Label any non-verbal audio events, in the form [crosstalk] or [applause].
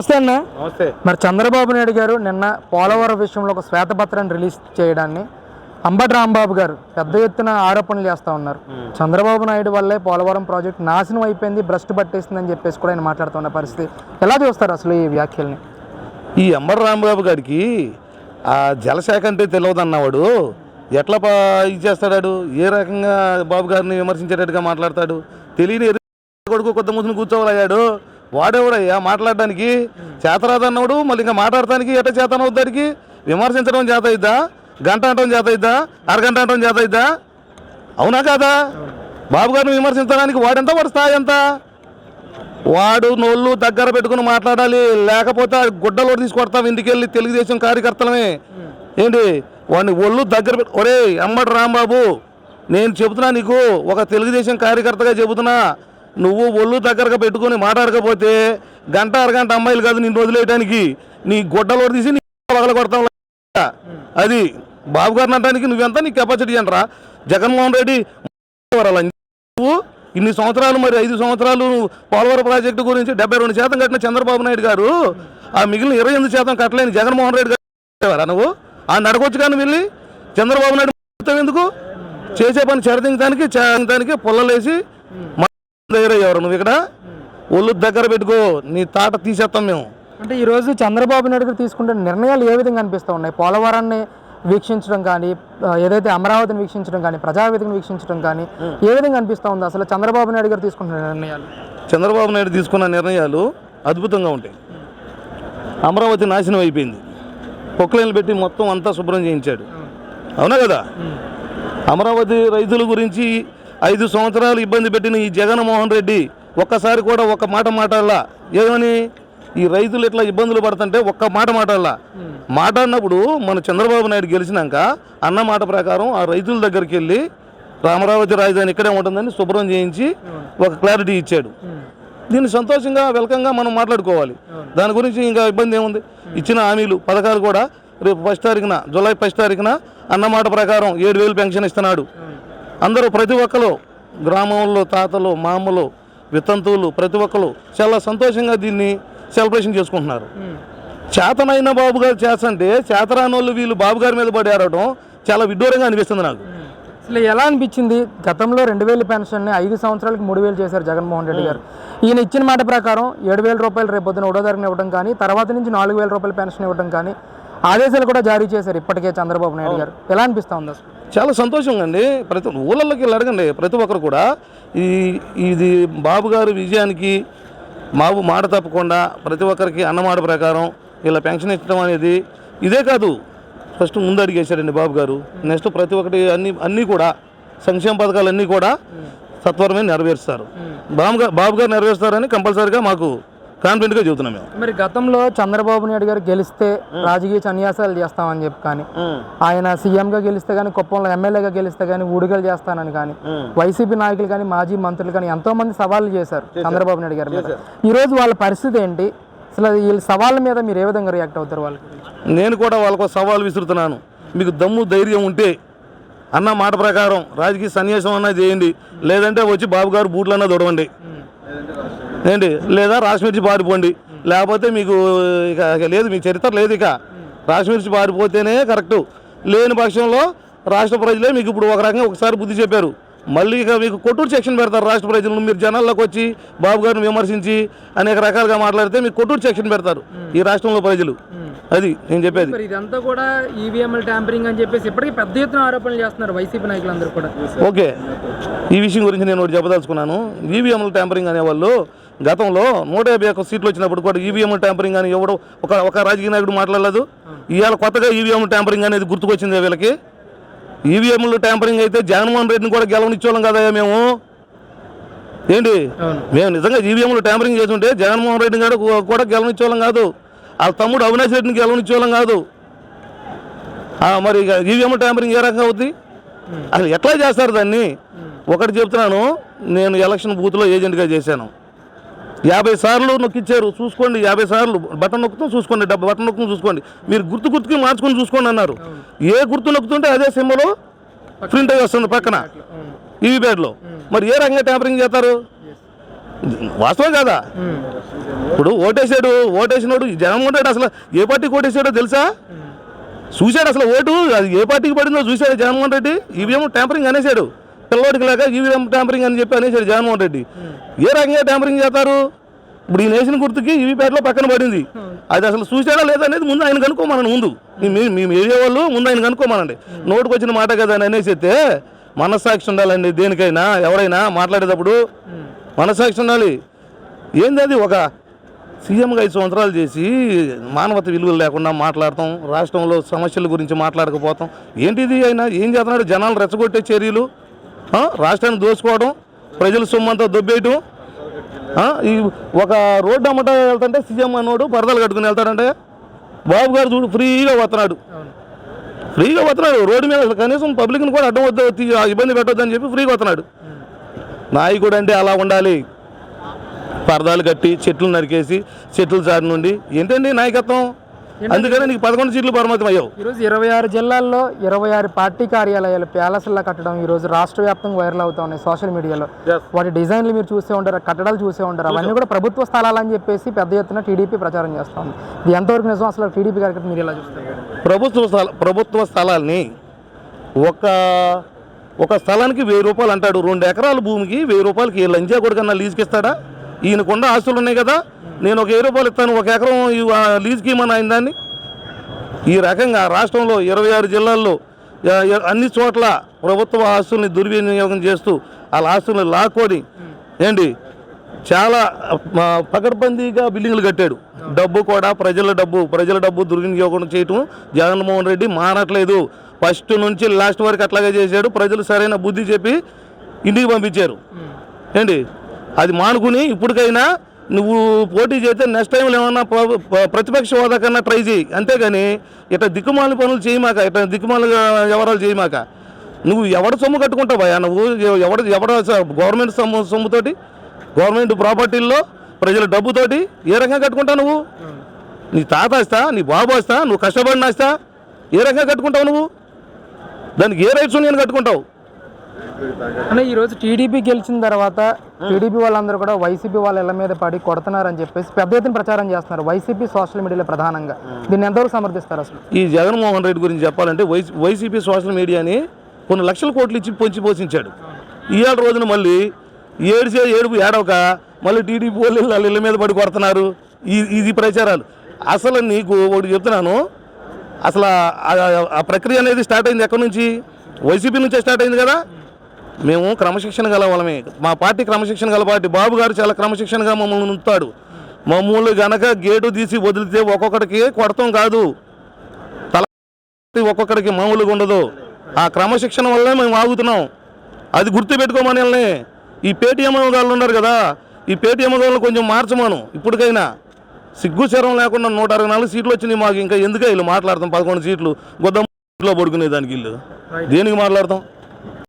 నమస్తే అన్న. నమస్తే. మరి చంద్రబాబు నాయుడు గారు నిన్న పోలవరం విషయంలో ఒక శ్వేతపత్రాన్ని రిలీజ్ చేయడాన్ని అంబటి రాంబాబు గారు పెద్ద ఎత్తున ఆరోపణలు చేస్తూ ఉన్నారు. చంద్రబాబు నాయుడు వల్లే పోలవరం ప్రాజెక్ట్ నాశనం అయిపోయింది భ్రష్టు పట్టేసిందని చెప్పేసి కూడా ఆయన మాట్లాడుతున్న పరిస్థితి. ఎలా చూస్తారు అసలు ఈ వ్యాఖ్యల్ని? ఈ అంబర్ రాంబాబు గారికి ఆ జలశాఖ అంటే తెలియదు అన్నవాడు. ఎట్లా పా ఇది చేస్తాడు ఏ రకంగా బాబు గారిని విమర్శించేటట్టుగా మాట్లాడతాడు? తెలియని కొడుకు కొత్త ముసుని కూర్చోవాలయ్యాడు వాడేవాడయ్యా? మాట్లాడడానికి చేతరాదన్నాడు మళ్ళీ ఇంకా మాట్లాడటానికి ఎట్ట చేతనవుతాడికి విమర్శించడం చేత అయిద్దా గంట అంటం చేత అయిద్దా అరగంట అంటం చేత అయిద్దా అవునా కాదా? బాబు గారిని విమర్శించడానికి వాడెంత? వాడు స్థాయి ఎంత? వాడు నోళ్ళు దగ్గర పెట్టుకుని మాట్లాడాలి లేకపోతే గుడ్డలో తీసుకొడతాం ఇంటికి వెళ్ళి తెలుగుదేశం కార్యకర్తలమే. ఏంటి? వాడిని ఒళ్ళు దగ్గర పెట్టు ఒరే అమ్మడు రాంబాబు నేను చెబుతున్నా నీకు ఒక తెలుగుదేశం కార్యకర్తగా చెబుతున్నా నువ్వు ఒళ్ళు దగ్గరగా పెట్టుకొని మాట్లాడకపోతే గంట అరగంట అమ్మాయిలు కాదు నేను వదిలేయడానికి నీ గుడ్డలో తీసి నీ [laughs] పగల కొడతాం అది బాబు గారిని అంటానికి నువ్వెంత నీ కెపాసిటీ అంటరా? జగన్మోహన్ రెడ్డి [laughs] నువ్వు ఇన్ని సంవత్సరాలు మరి ఐదు సంవత్సరాలు పోలవరం ప్రాజెక్టు గురించి డెబ్బై రెండు శాతం కట్టిన చంద్రబాబు నాయుడు గారు ఆ మిగిలిన ఇరవై ఎనిమిది శాతం కట్టలేని జగన్మోహన్ రెడ్డి గారు [laughs] నువ్వు? ఆ నడకొచ్చు కానీ వెళ్ళి చంద్రబాబు నాయుడు ఎందుకు? చేసే పని చెరదించడానికి చేరడానికి పుల్లలేసి దగ్గరయ్యేవారు నువ్వు ఇక్కడ ఒళ్ళు దగ్గర పెట్టుకో. నీ తాట తీసేస్తాం మేము. అంటే ఈరోజు చంద్రబాబు నాయుడు గారు తీసుకుంటున్న నిర్ణయాలు ఏ విధంగా అనిపిస్తూ ఉన్నాయి? పోలవరాన్ని వీక్షించడం కానీ ఏదైతే అమరావతిని వీక్షించడం కానీ ప్రజావేదికను వీక్షించడం కానీ ఏ విధంగా అనిపిస్తూ ఉంది? అసలు చంద్రబాబు నాయుడు గారు తీసుకుంటున్న నిర్ణయాలు. చంద్రబాబు నాయుడు తీసుకున్న నిర్ణయాలు అద్భుతంగా ఉంటాయి. అమరావతి నాశనం అయిపోయింది. పొక్లైన్లు పెట్టి మొత్తం అంతా శుభ్రం చేయించాడు. అవునా కదా? అమరావతి రైతుల గురించి ఐదు సంవత్సరాలు ఇబ్బంది పెట్టిన ఈ జగన్మోహన్ రెడ్డి ఒక్కసారి కూడా ఒక్క మాట మాట్లాడాల. ఏమని? ఈ రైతులు ఇట్లా ఇబ్బందులు పడుతుంటే ఒక్క మాట మాట్లాడాల. మాట్లాడినప్పుడు మన చంద్రబాబు నాయుడు గెలిచినాక అన్న మాట ప్రకారం ఆ రైతుల దగ్గరికి వెళ్ళి అమరావతి రాజధాని ఇక్కడే ఉంటుందని శుభ్రం చేయించి ఒక క్లారిటీ ఇచ్చాడు. దీన్ని సంతోషంగా వెల్కంగా మనం మాట్లాడుకోవాలి. దాని గురించి ఇంకా ఇబ్బంది ఏముంది? ఇచ్చిన హామీలు పథకాలు కూడా రేపు ఫస్ట్ తారీఖున జూలై ఫస్ట్ తారీఖున అన్నమాట ప్రకారం ఏడు వేలు పెన్షన్ ఇస్తున్నాడు. అందరూ ప్రతి ఒక్కరు గ్రామంలో తాతలు మామలు వితంతువులు ప్రతి ఒక్కరు చాలా సంతోషంగా దీన్ని సెలబ్రేషన్ చేసుకుంటున్నారు. చేతనైన బాబు గారు చేస్తుంటే చేతరాని వాళ్ళు వీళ్ళు బాబు గారి మీద పడి ఆడటం చాలా విడ్డూరంగా అనిపిస్తుంది నాకు. అసలు ఎలా అనిపించింది? గతంలో రెండు వేల పెన్షన్ని ఐదు సంవత్సరాలకు మూడు వేలు చేశారు జగన్మోహన్ రెడ్డి గారు. ఈయన ఇచ్చిన మాట ప్రకారం ఏడు వేల రూపాయలు రేపు పొద్దున ఒకటో తారీఖున ఇవ్వడం కానీ తర్వాత నుంచి నాలుగు వేల రూపాయల పెన్షన్ ఇవ్వడం కానీ ఆదేశాలు కూడా జారీ చేశారు ఇప్పటికే చంద్రబాబు నాయుడు గారు. ఎలా అనిపిస్తా ఉంది అసలు? చాలా సంతోషంగా అండి. ప్రతి ఊళ్ళల్లోకి వెళ్ళి అడగండి. ప్రతి ఒక్కరు కూడా ఈ ఇది బాబు గారి విజయానికి మావు మాట తప్పకుండా ప్రతి ఒక్కరికి అన్నమాట ప్రకారం ఇలా పెన్షన్ ఇచ్చడం అనేది ఇదే కాదు. ఫస్ట్ ముందు అడిగేశాడండి బాబు గారు. నెక్స్ట్ ప్రతి ఒక్కటి అన్ని అన్నీ కూడా సంక్షేమ పథకాలు అన్నీ కూడా సత్వరమే నెరవేరుస్తారు. బాబు గారు బాబు గారు నెరవేరుస్తారని కంపల్సరీగా మాకు కాన్ఫిడెంట్గా చెబుతున్నాం మేము. మరి గతంలో చంద్రబాబు నాయుడు గారు గెలిస్తే రాజకీయ సన్యాసాలు చేస్తామని చెప్పి కానీ ఆయన సీఎంగా గెలిస్తే కానీ కుప్పంలో ఎమ్మెల్యేగా గెలిస్తే కానీ ఊడిగలు చేస్తానని కానీ వైసీపీ నాయకులు కానీ మాజీ మంత్రులు కానీ ఎంతో మంది సవాళ్ళు చేశారు. చంద్రబాబు నాయుడు గారి ఈ రోజు వాళ్ళ పరిస్థితి ఏంటి? అసలు వీళ్ళ సవాళ్ళ మీద మీరు ఏ విధంగా రియాక్ట్ అవుతారు వాళ్ళకి నేను కూడా వాళ్ళకు సవాల్ విసురుతున్నాను. మీకు దమ్ము ధైర్యం ఉంటే అన్న మాట ప్రకారం రాజకీయ సన్యాసం అన్నా చేయండి. లేదంటే వచ్చి బాబు గారు బూట్లన్నా దొడవండి ఏంటి? లేదా రాష్మిర్చి పారిపోండి. లేకపోతే మీకు ఇక లేదు మీ చరిత్ర లేదు ఇక. రాష్మిర్చి పారిపోతేనే కరెక్టు. లేని పక్షంలో రాష్ట్ర ప్రజలే మీకు ఇప్పుడు ఒక రకంగా ఒకసారి బుద్ధి చెప్పారు. మళ్ళీ ఇక మీకు కొట్టూరు సెక్షన్ పెడతారు రాష్ట్ర ప్రజలు మీరు జనాల్లోకి వచ్చి బాబు గారిని విమర్శించి అనేక రకాలుగా మాట్లాడితే మీకు కొట్టూరు సెక్షన్ పెడతారు ఈ రాష్ట్రంలో ప్రజలు. అది నేను చెప్పేది. ఇదంతా కూడా ఈవీఎంఎల్ ట్యాంపరింగ్ అని చెప్పేసి ఇప్పటికీ పెద్ద ఎత్తున ఆరోపణలు చేస్తున్నారు వైసీపీ నాయకులందరూ కూడా. ఓకే. ఈ విషయం గురించి నేను ఒకటి చెప్పదలుచుకున్నాను. ఈవీఎంల ట్యాంపరింగ్ అనేవాళ్ళు గతంలో నూట యాభై ఒక్క సీట్లు వచ్చినప్పుడు కూడా ఈవీఎం ట్యాంపరింగ్ అని ఎవడు ఒక ఒక రాజకీయ నాయకుడు మాట్లాడలేదు. ఇవాళ కొత్తగా ఈవీఎం ట్యాంపరింగ్ అనేది గుర్తుకొచ్చింది వీళ్ళకి? ఈవీఎంలు ట్యాంపరింగ్ అయితే జగన్మోహన్ రెడ్డిని కూడా గెలవనిచ్చేవాళ్ళం కదా మేము. ఏంటి? మేము నిజంగా ఈవీఎంలు ట్యాంపరింగ్ చేస్తుంటే జగన్మోహన్ రెడ్డిని కూడా కూడా గెలవనిచ్చేవాళ్ళం కాదు. వాళ్ళ తమ్ముడు అవినాష్ రెడ్డిని గెలవనిచ్చేవాళ్ళం కాదు. మరి ఈవీఎం ట్యాంపరింగ్ ఏ రకంగా అవుద్ది? అసలు ఎట్లా చేస్తారు దాన్ని? ఒకటి చెప్తున్నాను నేను ఎలక్షన్ బూత్లో ఏజెంట్గా చేశాను. యాభై సార్లు నొక్కిచ్చారు చూసుకోండి యాభై సార్లు బటన్ నొక్కుతాం చూసుకోండి డబ్బు బటన్ నొక్కుతాం చూసుకోండి. మీరు గుర్తు గుర్తుకి మార్చుకొని చూసుకోండి అన్నారు. ఏ గుర్తు నొక్కుతుంటే అదే సింబల్ ప్రింట్ అయ్యి వస్తుంది పక్కన. అవును ఈవీ ప్యాడ్లో మరి ఏ రకంగా ట్యాంపరింగ్ చేస్తారు? వాస్తవం కాదా? ఇప్పుడు ఓటేసాడు ఓటేసినాడు జనం ఉంటాడు అసలు. ఏ పార్టీకి ఓటేసాడో తెలుసా? చూశాడు అసలు ఓటు అది ఏ పార్టీకి పడిందో చూశాడు జగన్మోహన్ రెడ్డి. ఈవీఎం ట్యాంపరింగ్ అనేసాడు. పిల్లోడికి లాగా ఈవీఎం ట్యాంపరింగ్ అని చెప్పి అనేసాడు జగన్మోహన్ రెడ్డి. ఏ రకంగా ట్యాంపరింగ్ చేస్తారు? ఇప్పుడు ఈ నేసిన గుర్తుకి ఈవీప్యాట్లో పక్కన పడింది. అది అసలు చూసాడా లేదా అనేది ముందు ఆయన కనుక్కోమనండి ముందు. మీ- ఏరియా వాళ్ళు ముందు ఆయన కనుక్కోమనండి. నోటుకు వచ్చిన మాట కదా అని అనేసితే మనస్సాక్షి ఉండాలండి దేనికైనా ఎవరైనా మాట్లాడేటప్పుడు. మనస్సాక్షి ఉండాలి. ఏంది అది ఒక సీఎంగా ఐదు సంవత్సరాలు చేసి మానవత విలువలు లేకుండా మాట్లాడతాం రాష్ట్రంలో సమస్యల గురించి మాట్లాడకపోతాం. ఏంటిది ఆయన? ఏం చేస్తున్నాడు? జనాలు రెచ్చగొట్టే చర్యలు. రాష్ట్రాన్ని దోచుకోవడం ప్రజల సొమ్మంతా దొబ్బేయటం. ఈ ఒక రోడ్డు అమ్మట వెళ్తుంటే సీఎం అన్నోడు పరదలు కట్టుకుని వెళ్తాడంటే బాబు గారు చూడు ఫ్రీగా వస్తున్నాడు ఫ్రీగా వస్తున్నాడు రోడ్డు మీద కనీసం పబ్లిక్ని కూడా అడ్డం వద్ద ఇబ్బంది పెట్టొద్దని చెప్పి ఫ్రీగా వస్తున్నాడు నాయకుడు అంటే అలా ఉండాలి. పరదాలు కట్టి చెట్లు నరికేసి చెట్లు చాటు నుండి. ఏంటండి నాయకత్వం? అందుకనే నీకు పదకొండు సీట్లు పరిమితం అయ్యావు. ఈరోజు ఇరవై ఆరు జిల్లాల్లో ఇరవై ఆరు పార్టీ కార్యాలయాలు ప్యాలెస్లా కట్టడం ఈ రోజు రాష్ట్ర వ్యాప్తంగా వైరల్ అవుతా ఉన్నాయి సోషల్ మీడియాలో. వాటి డిజైన్లు మీరు చూసే ఉంటారు కట్టడాలు చూసే ఉంటారు. అవన్నీ కూడా ప్రభుత్వ స్థలాలు అని చెప్పేసి పెద్ద ఎత్తున టీడీపీ ప్రచారం చేస్తా ఉంది. ఇది ఎంతవరకు నిజం? అసలు టీడీపీ కార్యక్రమం మీరు ఎలా చూస్తారు? ప్రభుత్వ స్థల ప్రభుత్వ స్థలాల్ని ఒక ఒక స్థలానికి వెయ్యి రూపాయలు అంటాడు. రెండు ఎకరాల భూమికి వెయ్యి రూపాయలకి లంజా కొడుకన్నా లీజుకి ఇస్తాడా ఈయనకుండా ఆస్తులు ఉన్నాయి కదా. నేను ఒక వెయ్యి రూపాయలు ఇస్తాను ఒక ఎకరం లీజుకి ఇవ్వమని ఆయన దాన్ని. ఈ రకంగా రాష్ట్రంలో ఇరవై ఆరు జిల్లాల్లో అన్ని చోట్ల ప్రభుత్వ ఆస్తుల్ని దుర్వినియోగం చేస్తూ వాళ్ళ ఆస్తుల్ని లాక్కొని ఏంటి చాలా పకడ్బందీగా బిల్డింగ్లు కట్టాడు. డబ్బు కూడా ప్రజల డబ్బు ప్రజల డబ్బు దుర్వినియోగం చేయటం జగన్మోహన్ రెడ్డి మానట్లేదు. ఫస్ట్ నుంచి లాస్ట్ వరకు అట్లాగే చేశాడు. ప్రజలు సరైన బుద్ధి చెప్పి ఇంటికి పంపించారు. ఏంటి అది మానుకుని ఇప్పటికైనా నువ్వు పోటీ చేస్తే నెక్స్ట్ టైంలో ఏమన్నా ప్ర- ప్రతిపక్ష హోదా కన్నా ట్రై చేయి. అంతేగాని ఇట్లా దిక్కుమాలి పనులు చేయమాక ఇట్లా దిక్కుమాలి వ్యవహారాలు చేయమాక నువ్వు ఎవడ సొమ్ము కట్టుకుంటావా నువ్వు ఎవడ ఎవడ స- గవర్నమెంట్ సొమ్ము సొమ్ముతోటి గవర్నమెంట్ ప్రాపర్టీల్లో ప్రజల డబ్బుతోటి ఏ రకంగా కట్టుకుంటావు నువ్వు? నీ తాత వస్తా నీ బాబు వస్తా నువ్వు కష్టపడిన వస్తా ఏ రకంగా కట్టుకుంటావు నువ్వు? దానికి ఏ రైట్స్ నేను కట్టుకుంటావు? అంటే ఈరోజు టీడీపీ గెలిచిన తర్వాత టీడీపీ వాళ్ళందరూ కూడా వైసీపీ వాళ్ళ ఇళ్ళ మీద పడి కొడుతున్నారని చెప్పేసి పెద్ద ఎత్తున ప్రచారం చేస్తున్నారు వైసీపీ సోషల్ మీడియాలో ప్రధానంగా. దీన్ని ఎంతవరకు సమర్థిస్తారు అసలు? ఈ జగన్మోహన్ రెడ్డి గురించి చెప్పాలంటే వైసీ వైసీపీ సోషల్ మీడియాని కొన్ని లక్షల కోట్లు ఇచ్చి పొంచి పోషించాడు. ఇవాళ రోజున మళ్ళీ ఏడిచే ఏడుపు ఏడవక మళ్ళీ టీడీపీ వాళ్ళు వాళ్ళ ఇళ్ళ మీద పడి కొడుతున్నారు. ఈ ఇది ప్రచారాలు. అసలు నీకు ఒకటి చెప్తున్నాను అసలు ఆ- ఆ ప్రక్రియ అనేది స్టార్ట్ అయింది ఎక్కడి నుంచి? వైసీపీ నుంచే స్టార్ట్ అయింది కదా? మేము క్రమశిక్షణ గల వాళ్ళమే మా పార్టీ క్రమశిక్షణ గల పార్టీ. బాబు గారు చాలా క్రమశిక్షణగా మమ్మల్ని ఉంచుతాడు మమ్మల్ని గనక గేటు తీసి వదిలితే ఒక్కొక్కడికి కొడతాం కాదు. తల ఒక్కొక్కడికి మామూలుగా ఉండదు. ఆ క్రమశిక్షణ వల్లే మేము ఆగుతున్నాం. అది గుర్తుపెట్టుకోమని వాళ్ళని ఈ పేటీఎం వాళ్ళు ఉన్నారు కదా ఈ పేటీఎం వాళ్ళని కొంచెం మార్చమను. ఇప్పటికైనా. సిగ్గుచరం లేకుండా నూట అరవై నాలుగు సీట్లు వచ్చినాయి మాకు. ఇంకా ఎందుకు వీళ్ళు మాట్లాడతాం? పదకొండు సీట్లు. గుద్దం సీట్లో పడుకునే దానికి వీళ్ళు. దేనికి మాట్లాడతాం?